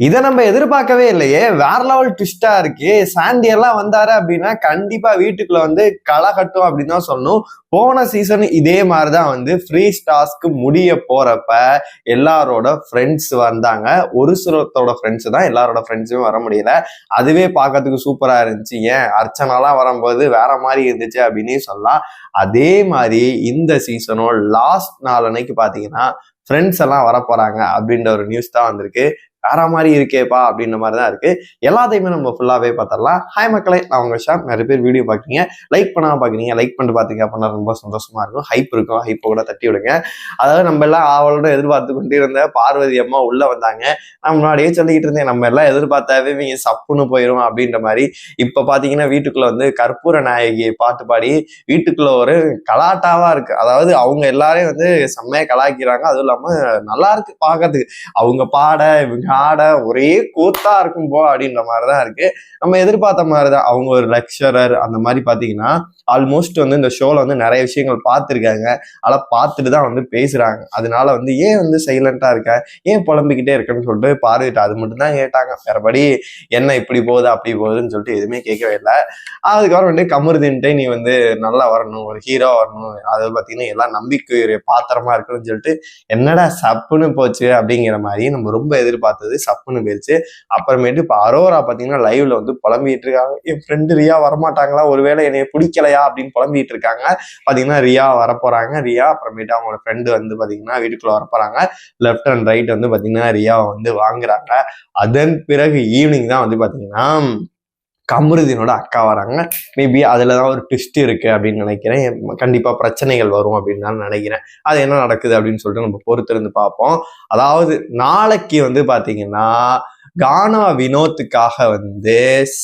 இதை நம்ம எதிர்பார்க்கவே இல்லையே. வேற லெவல் ட்விஸ்டா இருக்கு. சாண்டி எல்லாம் வந்தாரு அப்படின்னா கண்டிப்பா வீட்டுக்குள்ள வந்து களை கட்டும் அப்படின்னு தான் சொல்லணும். போன சீசன் இதே மாதிரிதான் வந்து ஃப்ரீ ஸ்டாஸ்க்கு முடிய போறப்ப எல்லாரோட ஃப்ரெண்ட்ஸ் வந்தாங்க. ஒரு சிலத்தோட ஃப்ரெண்ட்ஸ் தான் எல்லாரோட ஃப்ரெண்ட்ஸுமே வர முடியல. அதுவே பார்க்கறதுக்கு சூப்பரா இருந்துச்சு. ஏன்? அர்ச்சனாலாம் வரும்போது வேற மாதிரி இருந்துச்சு அப்படின்னு சொல்லலாம். அதே மாதிரி இந்த சீசனும் லாஸ்ட் நாள் அன்னைக்கு பாத்தீங்கன்னா ஃப்ரெண்ட்ஸ் எல்லாம் வரப்போறாங்க அப்படின்ற ஒரு நியூஸ் தான் வந்திருக்கு. வேற மாதிரி இருக்கேப்பா அப்படின்ற மாதிரி தான் இருக்கு. எல்லாத்தையுமே நம்ம ஃபுல்லாவே பார்த்தரலாம் ஹாய் மக்களே நான் உங்க ஷாம். நிறைய பேர் வீடியோ பார்க்குறீங்க. லைக் பண்ணாம பார்க்குறீங்க. லைக் பண்ணிட்டு பார்த்தீங்க அப்படின்னா ரொம்ப சந்தோஷமா இருக்கும். ஹைப் இருக்கும். ஹைப்பை கூட தட்டி விடுங்க. அதாவது நம்ம எல்லாம் ஆவலோட எதிர்பார்த்து கொண்டு இருந்த பார்வதி அம்மா உள்ள வந்தாங்க. நான் முன்னாடியே சொல்லிக்கிட்டு இருந்தேன் நம்ம எல்லாம் எதிர்பார்த்தாவே இவங்க சப்புன்னு போயிடும் அப்படின்ற மாதிரி. இப்ப பாத்தீங்கன்னா வீட்டுக்குள்ள வந்து கற்பூர நாயகி பாட்டு பாடி வீட்டுக்குள்ள ஒரு கலாட்டாவா இருக்கு. அதாவது அவங்க எல்லாரையும் வந்து செம்மையா கலாய்க்கிறாங்க. அதுவும் இல்லாம நல்லா இருக்கு பார்க்கறதுக்கு. அவங்க பாட இவங்க காடை ஒரே கூத்தா இருக்கும் போ அப்படின்ற மாதிரிதான் இருக்கு. நம்ம எதிர்பார்த்த மாதிரிதான். அவங்க ஒரு லெக்சரர் அந்த மாதிரி பாத்தீங்கன்னா ஆல்மோஸ்ட் வந்து இந்த ஷோல வந்து நிறைய விஷயங்கள் பார்த்துருக்காங்க. அதெல்லாம் பார்த்துட்டு தான் வந்து பேசுறாங்க. அதனால வந்து ஏன் வந்து சைலண்டா இருக்க? ஏன் புலம்பிக்கிட்டே இருக்கேன்னு சொல்லிட்டு பார்வையிட்டு அது மட்டும் தான் கேட்டாங்க. வேறபடி என்ன இப்படி போகுது அப்படி போகுதுன்னு சொல்லிட்டு எதுவுமே கேட்கவே இல்லை. அதுக்கப்புறம் வந்து கமருதின்ட்டு நீ வந்து நல்லா வரணும் ஒரு ஹீரோ வரணும். அது பார்த்தீங்கன்னா எல்லாம் நம்பிக்கை பாத்திரமா இருக்கணும்னு சொல்லிட்டு என்னடா சப்புன்னு போச்சு அப்படிங்கிற மாதிரி நம்ம ரொம்ப எதிர்பார்த்து பார்த்தது சப்புன்னு போயிடுச்சு அப்புறமேட்டு இப்போ அரோரா பார்த்தீங்கன்னா லைவ்ல வந்து புலம்பிட்டு இருக்காங்க என் ஃப்ரெண்டு ரியா வரமாட்டாங்களா? ஒருவேளை என்னைய பிடிக்கலையா? அப்படின்னு புலம்பிட்டு இருக்காங்க பார்த்தீங்கன்னா ரியா வரப்போறாங்க. ரியா அப்புறமேட்டு அவங்களோட ஃப்ரெண்டு வந்து பார்த்தீங்கன்னா வீட்டுக்குள்ள வரப்போறாங்க. லெஃப்ட் அண்ட் ரைட் வந்து பார்த்தீங்கன்னா ரியாவை வந்து வாங்குறாங்க. அதன் பிறகு ஈவினிங் தான் வந்து பார்த்தீங்கன்னா கமருதீனோட அக்கா வராங்க. மேபி அதில் தான் ஒரு ட்விஸ்ட் இருக்குது அப்படின்னு நினைக்கிறேன். கண்டிப்பாக பிரச்சனைகள் வரும் அப்படின்னு நான் நினைக்கிறேன். அது என்ன நடக்குது அப்படின்னு சொல்லிட்டு நம்ம பொறுத்திருந்து பார்ப்போம். அதாவது நாளைக்கு வந்து பார்த்தீங்கன்னா கானா வினோத்துக்காக வந்து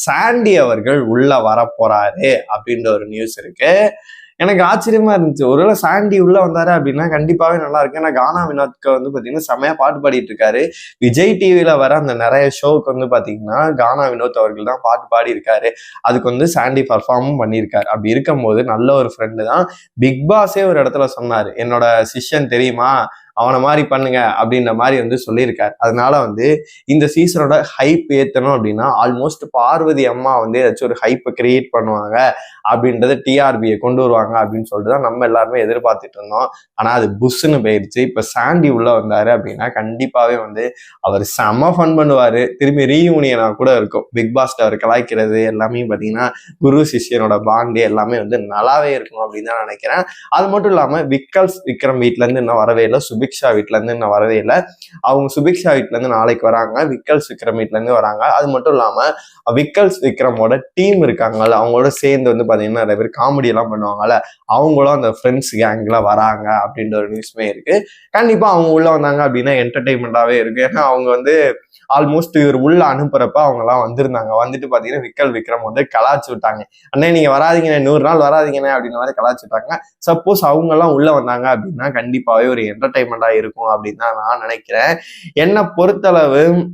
சாண்டி அவர்கள் உள்ள வரப்போகிறாரு அப்படின்ற ஒரு நியூஸ் இருக்கு. எனக்கு ஆச்சரியமா இருந்துச்சு. ஒருவேளை சாண்டி உள்ள வந்தாரு அப்படின்னா கண்டிப்பாவே நல்லா இருக்கு ஏன்னா கானா வினோத்க்கு வந்து பாத்தீங்கன்னா செமையா பாட்டு பாடிட்டு இருக்காரு. விஜய் டிவியில வர அந்த நிறைய ஷோவுக்கு வந்து பாத்தீங்கன்னா கானா வினோத் அவர்கள் தான் பாட்டு பாடி இருக்காரு அதுக்கு வந்து சாண்டி பர்ஃபார்மும் பண்ணியிருக்காரு. அப்படி இருக்கும்போது நல்ல ஒரு ஃப்ரெண்டு தான். பிக் பாஸே ஒரு இடத்துல சொன்னாரு. என்னோட சிஷ்யன் தெரியுமா? அவனை மாதிரி பண்ணுங்க அப்படின்ற மாதிரி வந்து சொல்லியிருக்காரு. அதனால வந்து இந்த சீசனோட ஹைப் ஏத்தணும் அப்படின்னா ஆல்மோஸ்ட் பார்வதி அம்மா வந்து ஏதாச்சும் ஒரு ஹைப்பை கிரியேட் பண்ணுவாங்க அப்படின்றத டிஆர்பியை கொண்டு வருவாங்க அப்படின்னு சொல்லிட்டு தான் நம்ம எல்லாருமே எதிர்பார்த்துட்டு இருந்தோம். ஆனா அது புஷ்ன்னு போயிடுச்சு இப்ப சாண்டி உள்ள வந்தாரு அப்படின்னா கண்டிப்பாவே வந்து அவர் செம ஃபன் பண்ணுவாரு. திரும்பி ரீயூனியனா கூட இருக்கும். பிக் பாஸ்ட் அவர் கலாய்க்கிறது எல்லாமே பாத்தீங்கன்னா குரு சிஷ்யனோட பாண்டு எல்லாமே வந்து நல்லாவே இருக்கும் அப்படின்னு தான் நினைக்கிறேன். அது மட்டும் இல்லாம விக்கல்ஸ் விக்ரம் வீட்ல இருந்து இன்னும் வரவே இல்லை. சுபிக்ஷா வீட்டிலேருந்து இன்னும் வரவே இல்லை. அவங்க சுபிக்ஷா வீட்ல இருந்து நாளைக்கு வராங்க. விக்கல்ஸ் விக்ரம் வீட்டிலேருந்து வராங்க. அது மட்டும் இல்லாமல் விக்கல்ஸ் விக்ரமோட டீம் இருக்காங்கல்ல அவங்களோட சேர்ந்து வந்து பார்த்தீங்கன்னா நிறைய பேர் காமெடி எல்லாம் பண்ணுவாங்கல்ல அவங்களும் அந்த ஃப்ரெண்ட்ஸ் கேங்கில் வராங்க அப்படின்ற ஒரு நியூஸ்மே இருக்கு. கண்டிப்பா அவங்க உள்ள வந்தாங்க அப்படின்னா என்டர்டெயின்மெண்ட்டாகவே இருக்கு. ஏன்னா அவங்க வந்து ஆல்மோஸ்ட் இவர் உள்ள அனுப்புறப்ப அவங்கலாம் வந்திருந்தாங்க. வந்துட்டு பாத்தீங்கன்னா விக்கல் விக்ரம் வந்து கலாச்சு விட்டாங்க. அண்ணே நீங்க வராதீங்கண்ணே நூறு நாள் வராதீங்கண்ணே அப்படின்ற மாதிரி கலாச்சு விட்டாங்க. சப்போஸ் அவங்க எல்லாம் உள்ள வந்தாங்க அப்படின்னா கண்டிப்பாவே ஒரு என்டர்டைன்மெண்ட் இருக்கும் அப்படின்னு தான் நான் நினைக்கிறேன். என்னை பொறுத்தளவு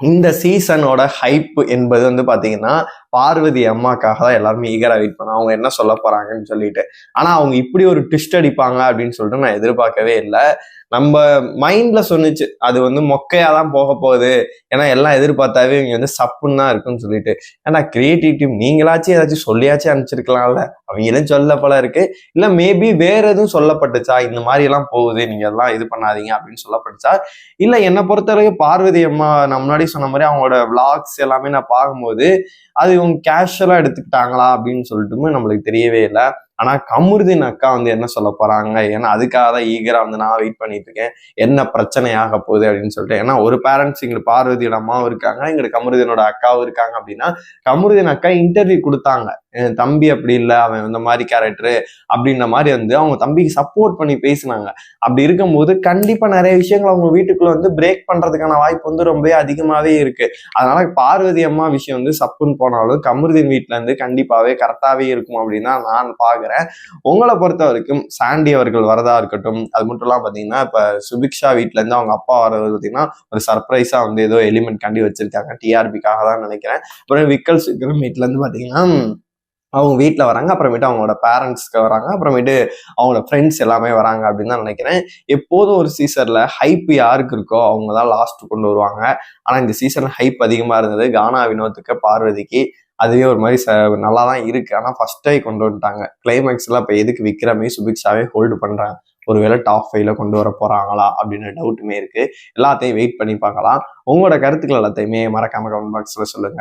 இந்த சீசனோட ஹைப் என்பது வந்து பாத்தீங்கன்னா பார்வதி அம்மாக்காக தான் எல்லாருமே ஈகரா வெயிட் பண்ண அவங்க என்ன சொல்ல போறாங்கன்னு சொல்லிட்டு. ஆனா அவங்க இப்படி ஒரு ட்விஸ்ட் அடிப்பாங்க அப்படின்னு சொல்லிட்டு நான் எதிர்பார்க்கவே இல்லை. நம்ம மைண்ட்ல சொன்னுச்சு அது வந்து மொக்கையா தான் போக போகுது. ஏன்னா எல்லாம் எதிர்பார்த்தாவே இவங்க வந்து சப்புன்னு தான் இருக்குன்னு சொல்லிட்டு. ஏன்னா கிரியேட்டிவ் டீம் நீங்களாச்சும் ஏதாச்சும் சொல்லியாச்சும் அனுப்பிச்சிருக்கலாம்ல. அவங்களும் சொல்ல போல இருக்கு. இல்ல மேபி வேற எதுவும் சொல்லப்பட்டுச்சா? இந்த மாதிரி எல்லாம் போகுது. நீங்க எல்லாம் இது பண்ணாதீங்க அப்படின்னு சொல்லப்பட்டுச்சா? இல்ல என்னை பொறுத்தவரைக்கும் பார்வதி அம்மா நான் முன்னாடி சொன்ன மாதிரி அவங்களோட விளாக்ஸ் எல்லாமே நான் பார்க்கும்போது அது இவங்க கேஷுவலாக எடுத்துக்கிட்டாங்களா அப்படின்னு சொல்லிட்டுமே நம்மளுக்கு தெரியவே இல்லை. ஆனா கமருதீன் அக்கா வந்து என்ன சொல்ல போறாங்க? ஏன்னா அதுக்காக தான் ஈகரா வந்து நான் வெயிட் பண்ணிட்டு இருக்கேன். என்ன பிரச்சனை ஆக போகுது அப்படின்னு சொல்லிட்டு. ஏன்னா ஒரு பேரண்ட்ஸ் இங்க பார்வதியோட அம்மாவும் இருக்காங்க எங்களுக்கு கமருதீனோட அக்காவும் இருக்காங்க அப்படின்னா கமருதீன் அக்கா இன்டர்வியூ கொடுத்தாங்க. என் தம்பி அப்படி இல்லை அவன் இந்த மாதிரி கேரக்டரு அப்படின்ற மாதிரி வந்து அவங்க தம்பிக்கு சப்போர்ட் பண்ணி பேசினாங்க. அப்படி இருக்கும்போது கண்டிப்பா நிறைய விஷயங்கள் அவங்க வீட்டுக்குள்ள வந்து பிரேக் பண்றதுக்கான வாய்ப்பு வந்து ரொம்பவே அதிகமாவே இருக்கு. அதனால பார்வதி அம்மா விஷயம் வந்து சப்புன்னு போனாலும் கமருதீன் வீட்டுல இருந்து கண்டிப்பாவே கரெக்டாவே இருக்கும் அப்படின்னு தான் நான் பாக்குறேன் உங்களை பொறுத்த வரைக்கும் சாண்டி அவர்கள் வரதா இருக்கட்டும் அது மட்டும் இல்லாம பாத்தீங்கன்னா இப்ப சுபிக்ஷா வீட்ல இருந்து அவங்க அப்பா வர்றது பாத்தீங்கன்னா ஒரு சர்ப்ரைஸா வந்து ஏதோ எலிமெண்ட் காண்டி வச்சிருக்காங்க. டிஆர்பிக்காக தான் நினைக்கிறேன். அப்புறம் விக்கல் விக்ரம் வீட்ல இருந்து பாத்தீங்கன்னா அவங்க வீட்டில் வராங்க. அப்புறமேட்டு அவங்களோட பேரண்ட்ஸ்க்கு வராங்க. அப்புறமேட்டு அவங்களோட ஃப்ரெண்ட்ஸ் எல்லாமே வராங்க அப்படின்னு தான் நினைக்கிறேன். எப்போதும் ஒரு சீசனில் ஹைப் யாருக்கு இருக்கோ அவங்க தான் லாஸ்ட் கொண்டு வருவாங்க. ஆனால் இந்த சீசன் ஹைப் அதிகமாக இருந்தது கானா வினோத்துக்கு பார்வதிக்கு. அதுவே ஒரு மாதிரி ச நல்லா தான் இருக்கு ஆனால் ஃபர்ஸ்டே கொண்டு வந்துட்டாங்க. கிளைமேக்ஸ்லாம் இப்போ எதுக்கு விக்ரமே சுபிக்ஷாவே ஹோல்டு பண்ணுறாங்க ஒருவேளை டாப் ஃபைவ்ல கொண்டு வர போறாங்களா? அப்படின்னு டவுட்டுமே இருக்கு. எல்லாத்தையும் வெயிட் பண்ணி பார்க்கலாம். உங்களோட கருத்துக்கள் எல்லாத்தையுமே மறக்காம கமெண்ட் பாக்ஸ்ல சொல்லுங்க.